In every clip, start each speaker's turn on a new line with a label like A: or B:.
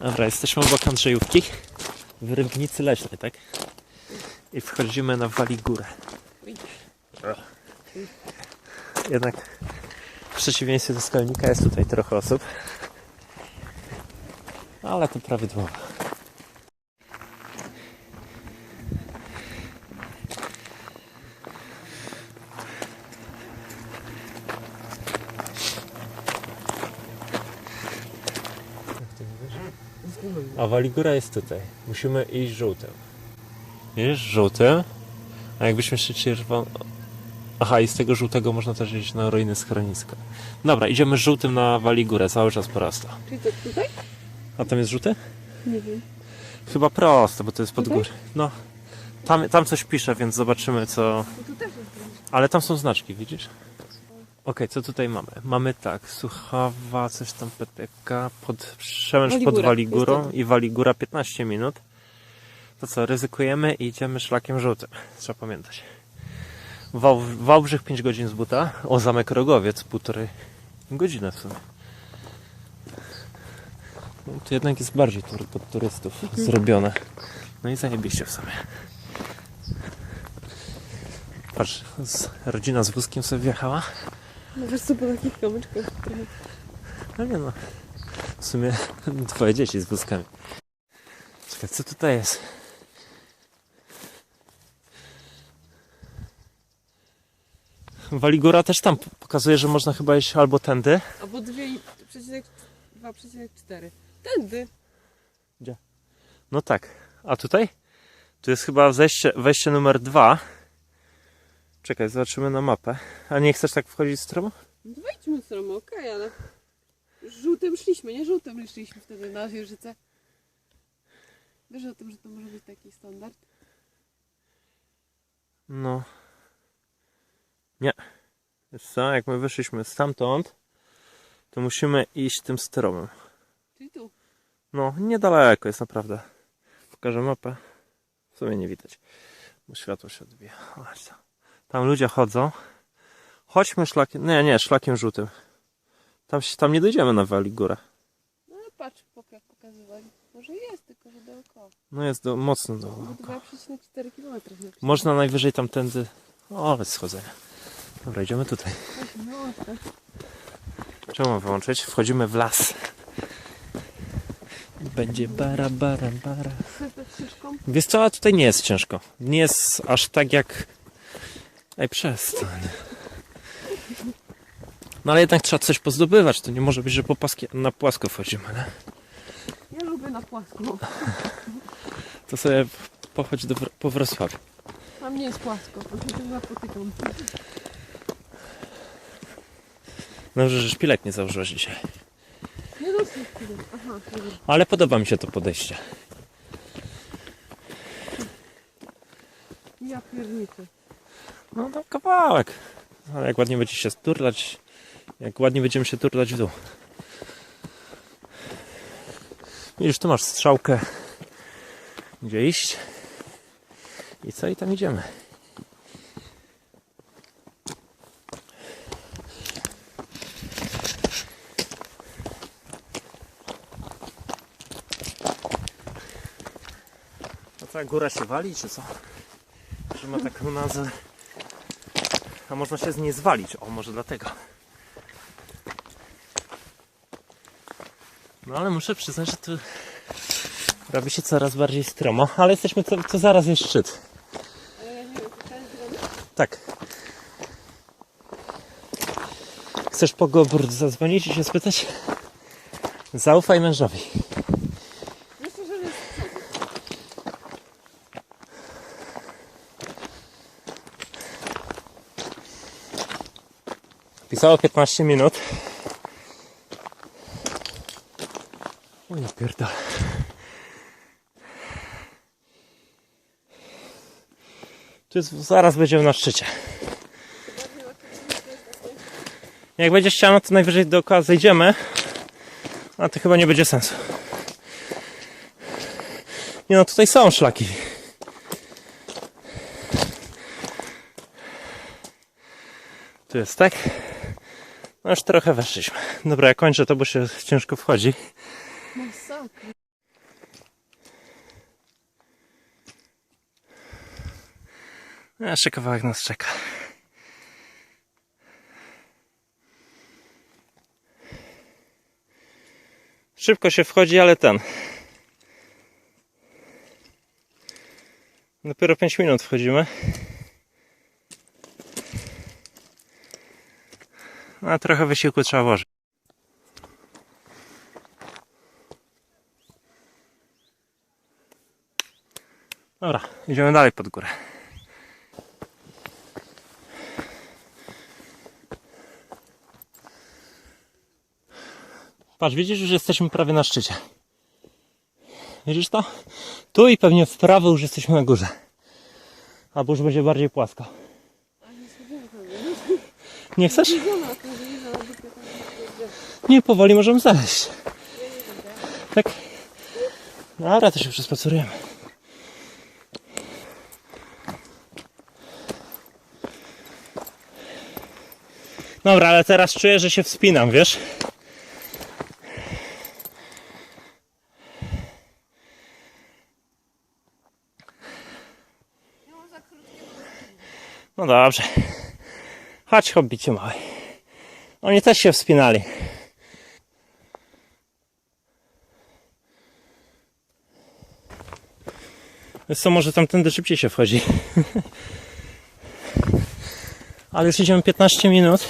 A: Dobra, jesteśmy obok Andrzejówki w Rybnicy Leśnej, tak? I wchodzimy na Waligórę. Jednak w przeciwieństwie do Skalnika jest tutaj trochę osób. Ale to prawidłowo. A Waligura jest tutaj. Musimy iść żółtym. Wiesz, żółtym? A jakbyśmy szli czerwono... Aha, i z tego żółtego można też iść na ruiny schroniska. Dobra, idziemy żółtym na Waligurę, cały czas prosto.
B: Czyli to tutaj?
A: A tam jest żółty?
B: Nie wiem.
A: Chyba prosto, bo to jest pod
B: Tutaj?
A: górę. No. Tam, tam coś pisze, więc zobaczymy co...
B: Tu też jest zdjęcie.
A: Ale tam są znaczki, widzisz? Okej, co tutaj mamy? Mamy tak, Suchawa, coś tam PPK, pod Przemęcz pod
B: Waligura,
A: Waligurą
B: niestety.
A: i Waligura 15 minut. To co, ryzykujemy i idziemy szlakiem żółtym. Trzeba pamiętać. Wał, Wałbrzych 5 godzin z buta, o Zamek Rogowiec półtorej godziny w sumie. No, to jednak jest bardziej tur, pod turystów zrobione. No i zajebiście w sumie. Patrz, z, rodzina z wózkiem sobie wjechała.
B: Wiesz co, po takich kamyczkach trochę.
A: No nie no. W sumie twoje dzieci z wózkami. Czekaj, co tutaj jest? Waligura też tam pokazuje, że można chyba iść albo tędy.
B: Albo 2,4. Tędy.
A: No tak. A tutaj? Tu jest chyba wejście, wejście numer dwa. Czekaj, zobaczymy na mapę. A nie chcesz tak wchodzić stromo?
B: Wejdźmy stromy, okej, ale... Żółtym szliśmy, nie? Żółtym szliśmy wtedy na Wieżycę. Wiesz o tym, że to może być taki standard?
A: No. Nie. Wiesz co, jak my wyszliśmy stamtąd, to musimy iść tym stromem.
B: Czyli tu.
A: No, niedaleko jest naprawdę. Pokażę mapę. W sumie nie widać, bo światło się odbija. Chodź tam. Ludzie chodzą. Chodźmy szlakiem. Nie, nie, szlakiem żółtym. Tam, się- tam nie dojdziemy na Waligórę.
B: No ale patrz, pok- jak pokazywali. Może jest, tylko że dookoła.
A: No jest do, mocno do.
B: Bo 2,4 km.
A: Można najwyżej tamtędy. O, bez schodzenia. Dobra, idziemy tutaj.
B: No, tak.
A: Czemu mam wyłączyć? Wchodzimy w las. Będzie bara, bara, bara. Wiesz co, a tutaj nie jest ciężko. Nie jest aż tak jak... Ej, przestań. No ale jednak trzeba coś pozdobywać. To nie może być, że po paski... na płasko wchodzimy, nie?
B: Ja lubię na płasko.
A: To sobie pochodź do, po Wrocławiu.
B: Tam nie jest płasko, to się napotykam.
A: Dobrze, że szpilek nie założyłeś dzisiaj.
B: Nie dosyć chwilę. Aha, dobra.
A: Ale podoba mi się to podejście.
B: Ja pierniczę.
A: No tam kawałek. Ale jak ładnie będzie się turlać, jak ładnie będziemy się turlać w dół. Widzisz, tu masz strzałkę, gdzie iść. I co? I tam idziemy. A co, góra się wali, czy co? Że ma taką nazwę. A można się z niej zwalić. O, może dlatego. No ale muszę przyznać, że tu robi się coraz bardziej stromo. Ale jesteśmy, to, to zaraz jest szczyt. Tak. Chcesz po Goburt zadzwonić i się spytać? Zaufaj mężowi.
B: Myślę, że jest z przodu.
A: Pisało 15 minut. O nie pierdolę. Tu jest, zaraz będziemy na szczycie. Jak będzie ściana, to najwyżej dookoła zejdziemy. A to chyba nie będzie sensu. Nie no, tutaj są szlaki. Tu jest tak. No już trochę weszliśmy. Dobra, ja kończę to, bo się ciężko wchodzi.
B: Masakra.
A: No, jeszcze kawałek nas czeka. Szybko się wchodzi, ale ten. Dopiero 5 minut wchodzimy. A trochę wysiłku trzeba włożyć. Dobra, idziemy dalej pod górę. Patrz, widzisz, już jesteśmy prawie na szczycie. Widzisz to? Tu i pewnie w prawo już jesteśmy na górze. Albo już będzie bardziej płasko. Nie chcesz?
B: Widziana, to że nie znalazł dupy tam gdzie.
A: Nie, powoli możemy zaleźć. Tak? Dobra, to się przespacerujemy. Dobra, ale teraz czuję, że się wspinam, wiesz? No dobrze. Chodź, hobbicie mały. Oni też się wspinali. Wiesz co, może tamtędy szybciej się wchodzi. Ale już idziemy 15 minut.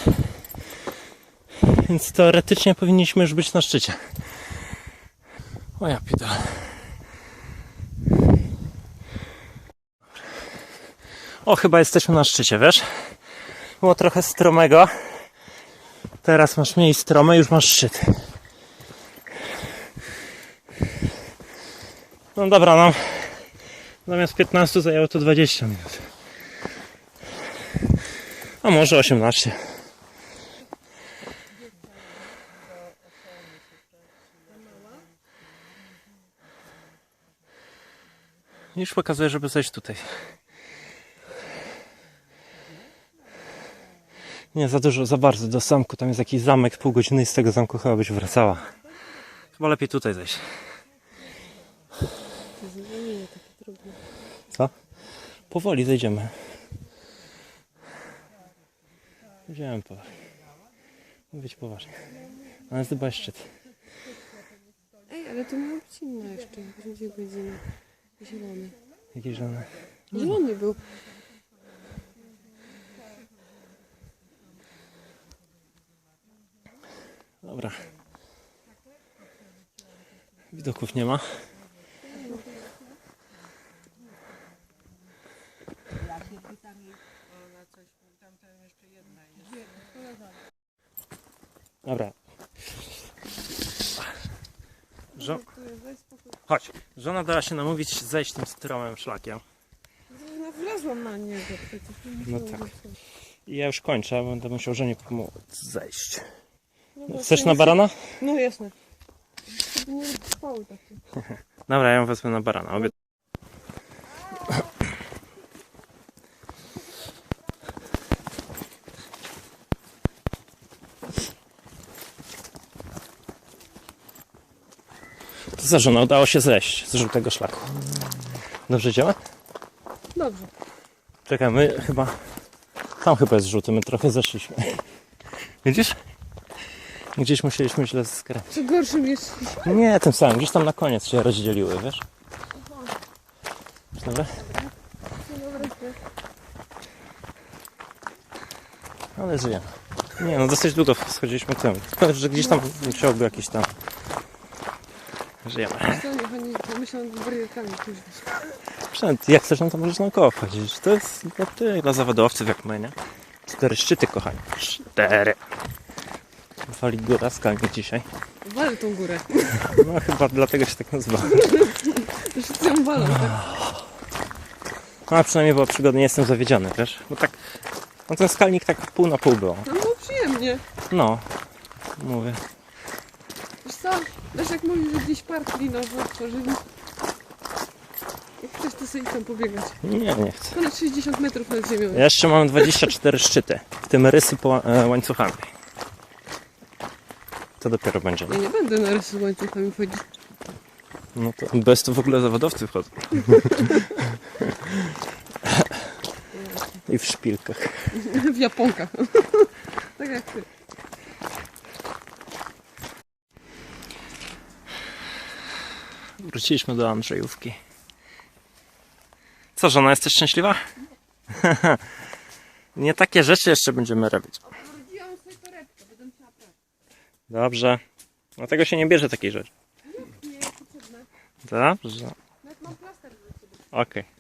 A: Więc teoretycznie powinniśmy już być na szczycie. O ja pita. O, chyba jesteśmy na szczycie, wiesz? Było trochę stromego. Teraz masz mniej strome, już masz szczyt. No dobra, no. Zamiast 15 zajęło to 20 minut. A może 18. Już pokazuję, żeby zejść tutaj. Nie, za dużo, za bardzo do zamku. Tam jest jakiś zamek, pół godziny i z tego zamku chyba być wracała. Chyba lepiej tutaj zejść.
B: Trudne.
A: Co? Powoli zejdziemy. Idziemy powoli. Mówić poważnie. Ale jest chyba szczyt.
B: Ej, ale to miało być jeszcze. Będzie godzina. Zielony.
A: Jakiś żony.
B: Zielony był.
A: Dobra. Widoków nie ma. Dobra. Żo- Chodź. Żona dała się namówić zejść tym stromym szlakiem.
B: No wlazłam na niego przecież.
A: No tak. I ja już kończę, będę musiał żonie pomóc zejść.
B: No,
A: Chcesz na barana?
B: No jasne. Żeby nie trwały takie.
A: Dobra, ja ją wezmę na barana. Obie... To za żona udało się zejść z żółtego szlaku. Dobrze działa?
B: Dobrze.
A: Czekaj, my chyba... Tam chyba jest żółty, my trochę zeszliśmy. Widzisz? Gdzieś musieliśmy źle skręcić.
B: Czy gorszym jest?
A: Nie, tym samym. Gdzieś tam na koniec się rozdzieliły, wiesz? Dobra? Ale żyjemy. Nie, no dosyć długo schodziliśmy tym. Tylko, że gdzieś tam musiałby jakiś tam... Żyjemy.
B: Barierkami później.
A: Przynajmniej jak chcesz, no to możesz naokoło chodzić. To jest dla, ty, dla zawodowców jak my, nie? Cztery szczyty, kochani. Cztery. Wali góra skalnik dzisiaj.
B: Walę tą górę.
A: No chyba dlatego się tak nazywa.
B: Rzucam walą, tak.
A: No a przynajmniej była przygoda, nie jestem zawiedziony, wiesz? Bo tak, no ten skalnik tak pół na pół było.
B: No było przyjemnie.
A: No, mówię.
B: Wiesz co? Wiesz jak mówisz, że gdzieś park linowy otworzyli? Jak chcesz, to sobie tam pobiegać.
A: Nie, nie chcę.
B: Ponad 60 metrów nad ziemią.
A: Jeszcze mam 24 szczyty, w tym rysy po e, łańcuchami. To dopiero będzie.
B: Ja nie będę na rysy z łańcuchami wchodzić.
A: No to bez to w ogóle zawodowcy wchodzą. I w szpilkach.
B: w japonkach. tak jak ty.
A: Wróciliśmy do Andrzejówki. Co, żona, jesteś szczęśliwa? Nie takie rzeczy jeszcze będziemy robić.
B: Urodziłam sobie torebkę, będę musiała prać.
A: Dobrze. Dlatego się nie bierze takiej rzeczy.
B: Nie jest potrzebne.
A: Dobrze.
B: Nawet mam plaster do ciebie.
A: Okej.